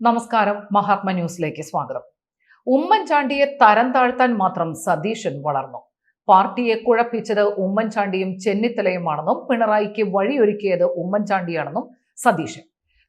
നമസ്കാരം മഹാത്മ ന്യൂസിലേക്ക് സ്വാഗതം. ഉമ്മൻചാണ്ടിയെ തരം താഴ്ത്താൻ മാത്രം സതീശൻ വളർന്നു. പാർട്ടിയെ കുഴപ്പിച്ചത് ഉമ്മൻചാണ്ടിയും ചെന്നിത്തലയുമാണെന്നും പിണറായിക്ക് വഴിയൊരുക്കിയത് ഉമ്മൻചാണ്ടിയാണെന്നും സതീശൻ.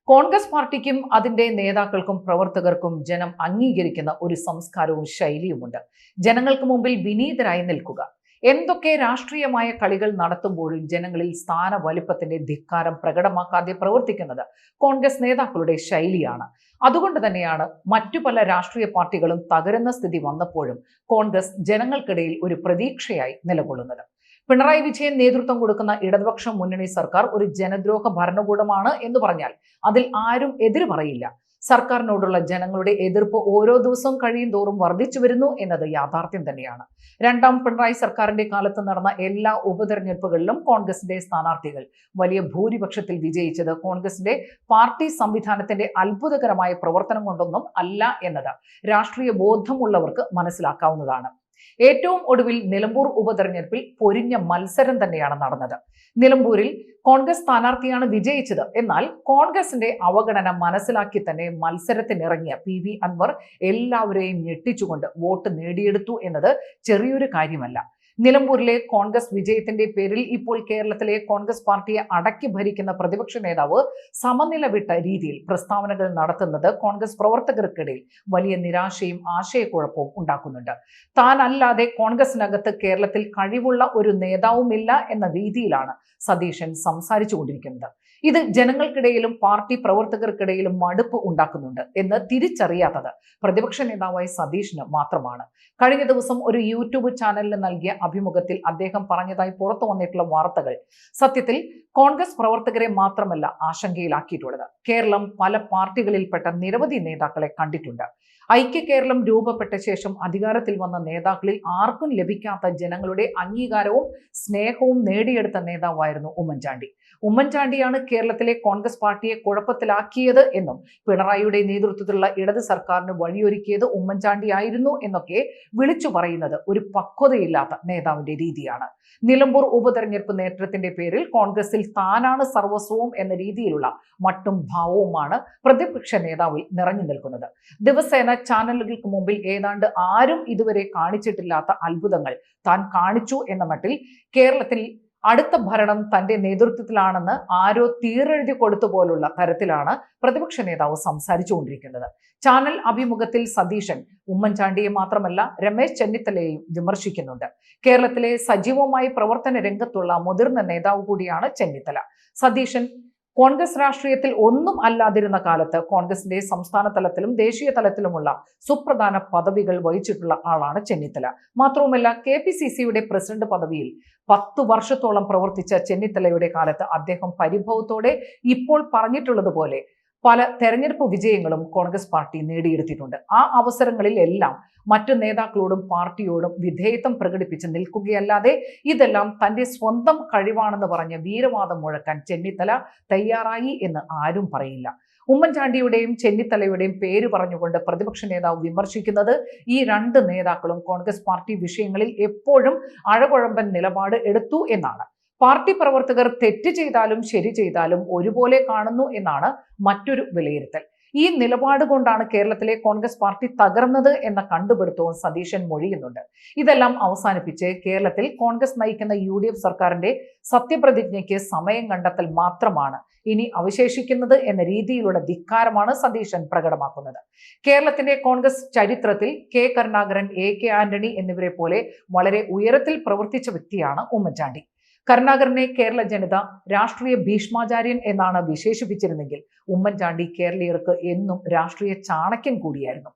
കോൺഗ്രസ് പാർട്ടിക്കും അതിന്റെ നേതാക്കൾക്കും പ്രവർത്തകർക്കും ജനം അംഗീകരിക്കുന്ന ഒരു സംസ്കാരവും ശൈലിയുമുണ്ട്. ജനങ്ങൾക്ക് മുമ്പിൽ വിനീതരായി നിൽക്കുക. എന്തൊക്കെ രാഷ്ട്രീയമായ കളികൾ നടത്തുമ്പോഴും ജനങ്ങളിൽ സ്ഥാന വലുപ്പത്തിന്റെ ധിക്കാരം പ്രകടമാക്കാതെ പ്രവർത്തിക്കുന്നത് കോൺഗ്രസ് നേതാക്കളുടെ ശൈലിയാണ്. അതുകൊണ്ട് തന്നെയാണ് മറ്റു പല രാഷ്ട്രീയ പാർട്ടികളും തകരുന്ന സ്ഥിതി വന്നപ്പോഴും കോൺഗ്രസ് ജനങ്ങൾക്കിടയിൽ ഒരു പ്രതീക്ഷയായി നിലകൊള്ളുന്നത്. പിണറായി വിജയൻ നേതൃത്വം കൊടുക്കുന്ന ഇടതുപക്ഷ മുന്നണി സർക്കാർ ഒരു ജനദ്രോഹ ഭരണകൂടമാണ് എന്ന് പറഞ്ഞാൽ അതിൽ ആരും എതിര് പറയില്ല. സർക്കാരിനോടുള്ള ജനങ്ങളുടെ എതിർപ്പ് ഓരോ ദിവസവും കഴിയും തോറും വർദ്ധിച്ചു വരുന്നു എന്നത് യാഥാർത്ഥ്യം തന്നെയാണ്. രണ്ടാം പിണറായി സർക്കാരിന്റെ കാലത്ത് നടന്ന എല്ലാ ഉപതെരഞ്ഞെടുപ്പുകളിലും കോൺഗ്രസിന്റെ സ്ഥാനാർത്ഥികൾ വലിയ ഭൂരിപക്ഷത്തിൽ വിജയിച്ചത് കോൺഗ്രസിന്റെ പാർട്ടി സംവിധാനത്തിന്റെ അത്ഭുതകരമായ പ്രവർത്തനം കൊണ്ടൊന്നും അല്ല എന്നത് രാഷ്ട്രീയ ബോധമുള്ളവർക്ക് മനസ്സിലാക്കാവുന്നതാണ്. ഏറ്റവും ഒടുവിൽ നിലമ്പൂർ ഉപതെരഞ്ഞെടുപ്പിൽ പൊരിഞ്ഞ മത്സരം തന്നെയാണ് നടന്നത്. നിലമ്പൂരിൽ കോൺഗ്രസ് സ്ഥാനാർത്ഥിയാണ് വിജയിച്ചത്. എന്നാൽ കോൺഗ്രസിന്റെ അവഗണന മനസ്സിലാക്കി തന്നെ മത്സരത്തിനിറങ്ങിയ പി വി അൻവർ എല്ലാവരെയും ഞെട്ടിച്ചുകൊണ്ട് വോട്ട് നേടിയെടുത്തു എന്നത് ചെറിയൊരു കാര്യമല്ല. നിലമ്പൂരിലെ കോൺഗ്രസ് വിജയത്തിന്റെ പേരിൽ ഇപ്പോൾ കേരളത്തിലെ കോൺഗ്രസ് പാർട്ടിയെ അടക്കി ഭരിക്കുന്ന പ്രതിപക്ഷ നേതാവ് സമനില വിട്ട രീതിയിൽ പ്രസ്താവനകൾ നടത്തുന്നത് കോൺഗ്രസ് പ്രവർത്തകർക്കിടയിൽ വലിയ നിരാശയും ആശയക്കുഴപ്പവും ഉണ്ടാക്കുന്നുണ്ട്. താനല്ലാതെ കോൺഗ്രസിനകത്ത് കേരളത്തിൽ കഴിവുള്ള ഒരു നേതാവുമില്ല എന്ന രീതിയിലാണ് സതീശൻ സംസാരിച്ചു കൊണ്ടിരിക്കുന്നത് ഇത് ജനങ്ങൾക്കിടയിലും പാർട്ടി പ്രവർത്തകർക്കിടയിലും മടുപ്പ് ഉണ്ടാക്കുന്നുണ്ട് എന്ന് തിരിച്ചറിയാത്തത് പ്രതിപക്ഷ നേതാവായ സതീഷിന് മാത്രമാണ്. കഴിഞ്ഞ ദിവസം ഒരു യൂട്യൂബ് ചാനലിന് നൽകിയ അഭിമുഖത്തിൽ അദ്ദേഹം പറഞ്ഞതായി പുറത്തു വന്നിട്ടുള്ള വാർത്തകൾ സത്യത്തിൽ കോൺഗ്രസ് പ്രവർത്തകരെ മാത്രമല്ല ആശങ്കയിലാക്കിയിട്ടുള്ളത്. കേരളം പല പാർട്ടികളിൽപ്പെട്ട നിരവധി നേതാക്കളെ കണ്ടിട്ടുണ്ട്. ഐക്യ കേരളം രൂപപ്പെട്ട ശേഷം അധികാരത്തിൽ വന്ന നേതാക്കളിൽ ആർക്കും ലഭിക്കാത്ത ജനങ്ങളുടെ അംഗീകാരവും സ്നേഹവും നേടിയെടുത്ത നേതാവായിരുന്നു ഉമ്മൻചാണ്ടി. ഉമ്മൻചാണ്ടിയാണ് കേരളത്തിലെ കോൺഗ്രസ് പാർട്ടിയെ കുഴപ്പത്തിലാക്കിയത് എന്നും പിണറായിയുടെ നേതൃത്വത്തിലുള്ള ഇടത് സർക്കാരിന് വഴിയൊരുക്കിയത് ഉമ്മൻചാണ്ടിയായിരുന്നു എന്നൊക്കെ വിളിച്ചു പറയുന്നത് ഒരു പക്വതയില്ലാത്ത നേതാവിന്റെ രീതിയാണ്. നിലമ്പൂർ ഉപതെരഞ്ഞെടുപ്പ് നേതൃത്വത്തിന്റെ പേരിൽ കോൺഗ്രസിൽ താനാണ് സർവസ്വവും എന്ന രീതിയിലുള്ള മട്ടും ഭാവവുമാണ് പ്രതിപക്ഷ നേതാവിൽ നിറഞ്ഞു നിൽക്കുന്നത്. ദിവസേന ചാനലുകൾക്ക് മുമ്പിൽ ഏതാണ്ട് ആരും ഇതുവരെ കാണിച്ചിട്ടില്ലാത്ത അത്ഭുതങ്ങൾ താൻ കാണിച്ചു എന്ന മട്ടിൽ കേരളത്തിൽ അടുത്ത ഭരണം തന്റെ നേതൃത്വത്തിലാണെന്ന് ആരോ തീരെഴുതി കൊടുത്തു പോലുള്ള തരത്തിലാണ് പ്രതിപക്ഷ നേതാവ് സംസാരിച്ചുകൊണ്ടിരിക്കുന്നത്. ചാനൽ അഭിമുഖത്തിൽ സതീശൻ ഉമ്മൻചാണ്ടിയെ മാത്രമല്ല രമേശ് ചെന്നിത്തലയെയും വിമർശിക്കുന്നുണ്ട്. കേരളത്തിലെ സജീവമായി പ്രവർത്തന രംഗത്തുള്ള മുതിർന്ന നേതാവ് കൂടിയാണ് ചെന്നിത്തല. സതീശൻ കോൺഗ്രസ് രാഷ്ട്രീയത്തിൽ ഒന്നും അല്ലാതിരുന്ന കാലത്ത് കോൺഗ്രസിന്റെ സംസ്ഥാന തലത്തിലും ദേശീയ തലത്തിലുമുള്ള സുപ്രധാന പദവികൾ വഹിച്ചിട്ടുള്ള ആളാണ് ചെന്നിത്തല. മാത്രവുമല്ല കെ പി സി സിയുടെ പ്രസിഡന്റ് പദവിയിൽ പത്തു വർഷത്തോളം പ്രവർത്തിച്ച ചെന്നിത്തലയുടെ കാലത്ത് അദ്ദേഹം പരിഭവത്തോടെ ഇപ്പോൾ പറഞ്ഞിട്ടുള്ളതുപോലെ പല തെരഞ്ഞെടുപ്പ് വിജയങ്ങളും കോൺഗ്രസ് പാർട്ടി നേടിയെടുത്തിട്ടുണ്ട്. ആ അവസരങ്ങളിൽ എല്ലാം മറ്റു നേതാക്കളോടും പാർട്ടിയോടും വിധേയത്വം പ്രകടിപ്പിച്ച് നിൽക്കുകയല്ലാതെ ഇതെല്ലാം തന്റെ സ്വന്തം കഴിവാണെന്ന് പറഞ്ഞ് വീരവാദം മുഴക്കാൻ ചെന്നിത്തല തയ്യാറായി എന്ന് ആരും പറയില്ല. ഉമ്മൻചാണ്ടിയുടെയും ചെന്നിത്തലയുടെയും പേര് പറഞ്ഞുകൊണ്ട് പ്രതിപക്ഷ നേതാവ് വിമർശിക്കുന്നത് ഈ രണ്ട് നേതാക്കളും കോൺഗ്രസ് പാർട്ടി വിഷയങ്ങളിൽ എപ്പോഴും അഴകുഴമ്പൻ നിലപാട് എടുത്തു എന്നാണ്. പാർട്ടി പ്രവർത്തകർ തെറ്റ് ചെയ്താലും ശരി ചെയ്താലും ഒരുപോലെ കാണുന്നു എന്നാണ് മറ്റൊരു വിലയിരുത്തൽ. ഈ നിലപാട് കൊണ്ടാണ് കേരളത്തിലെ കോൺഗ്രസ് പാർട്ടി തകർന്നത് എന്ന കണ്ടുപിടുത്തവും സതീശൻ മൊഴിയുന്നുണ്ട്. ഇതെല്ലാം അവസാനിപ്പിച്ച് കേരളത്തിൽ കോൺഗ്രസ് നയിക്കുന്ന യു ഡി എഫ് സർക്കാരിന്റെ സത്യപ്രതിജ്ഞയ്ക്ക് സമയം കണ്ടെത്തൽ മാത്രമാണ് ഇനി അവശേഷിക്കുന്നത് എന്ന രീതിയിലുള്ള ധിക്കാരമാണ് സതീശൻ പ്രകടമാക്കുന്നത്. കേരളത്തിന്റെ കോൺഗ്രസ് ചരിത്രത്തിൽ K Karunakaran A K Antony എന്നിവരെ പോലെ വളരെ ഉയരത്തിൽ പ്രവർത്തിച്ച വ്യക്തിയാണ് ഉമ്മൻചാണ്ടി. കരുണാകരനെ കേരള ജനത രാഷ്ട്രീയ ഭീഷ്മാചാര്യൻ എന്നാണ് വിശേഷിപ്പിച്ചിരുന്നെങ്കിൽ ഉമ്മൻചാണ്ടി കേരളീയർക്ക് എന്നും രാഷ്ട്രീയ ചാണക്യൻ കൂടിയായിരുന്നു.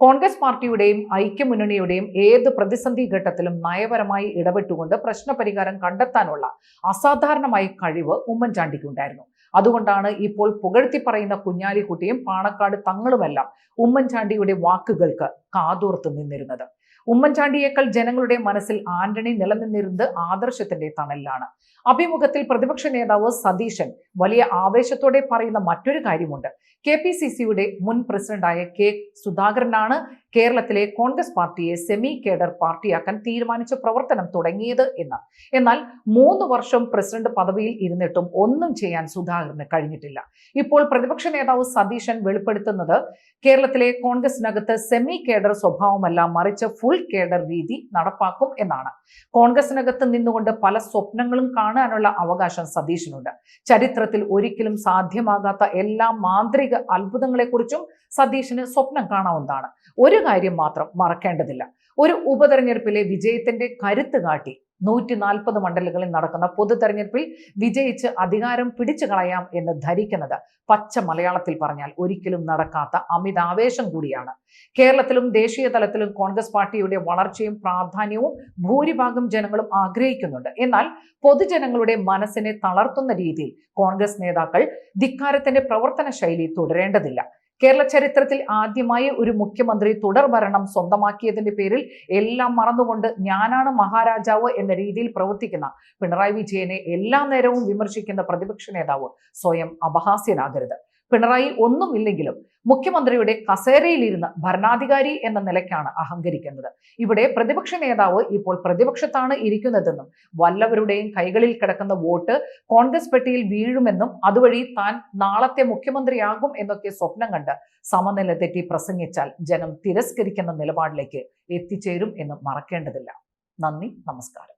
കോൺഗ്രസ് പാർട്ടിയുടെയും ഐക്യമുന്നണിയുടെയും ഏത് പ്രതിസന്ധി ഘട്ടത്തിലും നയപരമായി ഇടപെട്ടുകൊണ്ട് പ്രശ്നപരിഹാരം കണ്ടെത്താനുള്ള അസാധാരണമായ കഴിവ് ഉമ്മൻചാണ്ടിക്കുണ്ടായിരുന്നു. അതുകൊണ്ടാണ് ഇപ്പോൾ പുകഴ്ത്തി പറയുന്ന കുഞ്ഞാലിക്കുട്ടിയും പാണക്കാട് തങ്ങളുമെല്ലാം ഉമ്മൻചാണ്ടിയുടെ വാക്കുകൾക്ക് കാതോർത്ത് നിന്നിരുന്നത്. ഉമ്മൻചാണ്ടിയേക്കാൾ ജനങ്ങളുടെ മനസ്സിൽ ആന്റണി നിലനിന്നിരുന്നത് ആദർശത്തിന്റെ തണലിലാണ്. അഭിമുഖത്തിൽ പ്രതിപക്ഷ നേതാവ് സതീശൻ വലിയ ആവേശത്തോടെ പറയുന്ന മറ്റൊരു കാര്യമുണ്ട്. കെ പി സി സിയുടെ മുൻ പ്രസിഡന്റായ കെ സുധാകരനാണ് കേരളത്തിലെ കോൺഗ്രസ് പാർട്ടിയെ സെമി കേഡർ പാർട്ടിയാക്കാൻ തീരുമാനിച്ച പ്രവർത്തനം തുടങ്ങിയത് എന്ന്. എന്നാൽ മൂന്ന് വർഷം പ്രസിഡന്റ് പദവിയിൽ ഇരുന്നിട്ടും ഒന്നും ചെയ്യാൻ സുധാകരന് കഴിഞ്ഞിട്ടില്ല. ഇപ്പോൾ പ്രതിപക്ഷ നേതാവ് സതീശൻ വെളിപ്പെടുത്തുന്നത് കേരളത്തിലെ കോൺഗ്രസിനകത്ത് സെമി കേഡർ സ്വഭാവമല്ല മറിച്ച് ഫുൾ കേഡർ രീതി നടപ്പാക്കും എന്നാണ്. കോൺഗ്രസിനകത്ത് നിന്നുകൊണ്ട് പല സ്വപ്നങ്ങളും കാണാനുള്ള അവകാശം സതീശനുണ്ട്. ചരിത്രത്തിൽ ഒരിക്കലും സാധ്യമാകാത്ത എല്ലാ മാന്ത്രിക അത്ഭുതങ്ങളെക്കുറിച്ചും സതീശന് സ്വപ്നം കാണാവുന്നതാണ്. ഒരു കാര്യം മാത്രം മറക്കേണ്ടതില്ല. ഒരു ഉപതെരഞ്ഞെടുപ്പിലെ വിജയത്തിന്റെ കരുത്ത് കാട്ടി നൂറ്റി നാൽപ്പത് മണ്ഡലങ്ങളിൽ നടക്കുന്ന പൊതു തെരഞ്ഞെടുപ്പിൽ വിജയിച്ച് അധികാരം പിടിച്ചു കളയാം എന്ന് ധരിക്കുന്നത് പച്ച മലയാളത്തിൽ പറഞ്ഞാൽ ഒരിക്കലും നടക്കാത്ത അമിതാവേശം കൂടിയാണ്. കേരളത്തിലും ദേശീയ തലത്തിലും കോൺഗ്രസ് പാർട്ടിയുടെ വളർച്ചയും പ്രാധാന്യവും ഭൂരിഭാഗം ജനങ്ങളും ആഗ്രഹിക്കുന്നുണ്ട്. എന്നാൽ പൊതുജനങ്ങളുടെ മനസ്സിനെ തളർത്തുന്ന രീതിയിൽ കോൺഗ്രസ് നേതാക്കൾ ധിക്കാരത്തിന്റെ പ്രവർത്തന ശൈലി തുടരേണ്ടതില്ല. കേരള ചരിത്രത്തിൽ ആദ്യമായി ഒരു മുഖ്യമന്ത്രി തുടർ ഭരണം സ്വന്തമാക്കിയതിന്റെ പേരിൽ എല്ലാം മറന്നുകൊണ്ട് ഞാനാണ് മഹാരാജാവ് എന്ന രീതിയിൽ പ്രവർത്തിക്കുന്ന പിണറായി വിജയനെ എല്ലാ നേരവും വിമർശിക്കുന്ന പ്രതിപക്ഷ നേതാവ് സ്വയം അപഹാസ്യനാകരുത്. പിണറായി ഒന്നുമില്ലെങ്കിലും മുഖ്യമന്ത്രിയുടെ കസേരയിലിരുന്ന് ഭരണാധികാരി എന്ന നിലയ്ക്കാണ് അഹങ്കരിക്കുന്നത്. ഇവിടെ പ്രതിപക്ഷ നേതാവ് ഇപ്പോൾ പ്രതിപക്ഷത്താണ് ഇരിക്കുന്നതെന്നും വല്ലവരുടെയും കൈകളിൽ കിടക്കുന്ന വോട്ട് കോൺഗ്രസ് പെട്ടിയിൽ വീഴുമെന്നും അതുവഴി താൻ നാളത്തെ മുഖ്യമന്ത്രിയാകും എന്നൊക്കെ സ്വപ്നം കണ്ട് സമനില തെറ്റി പ്രസംഗിച്ചാൽ ജനം തിരസ്കരിക്കുന്ന നിലപാടിലേക്ക് എത്തിച്ചേരും എന്ന് മറക്കേണ്ടതില്ല. നന്ദി നമസ്കാരം.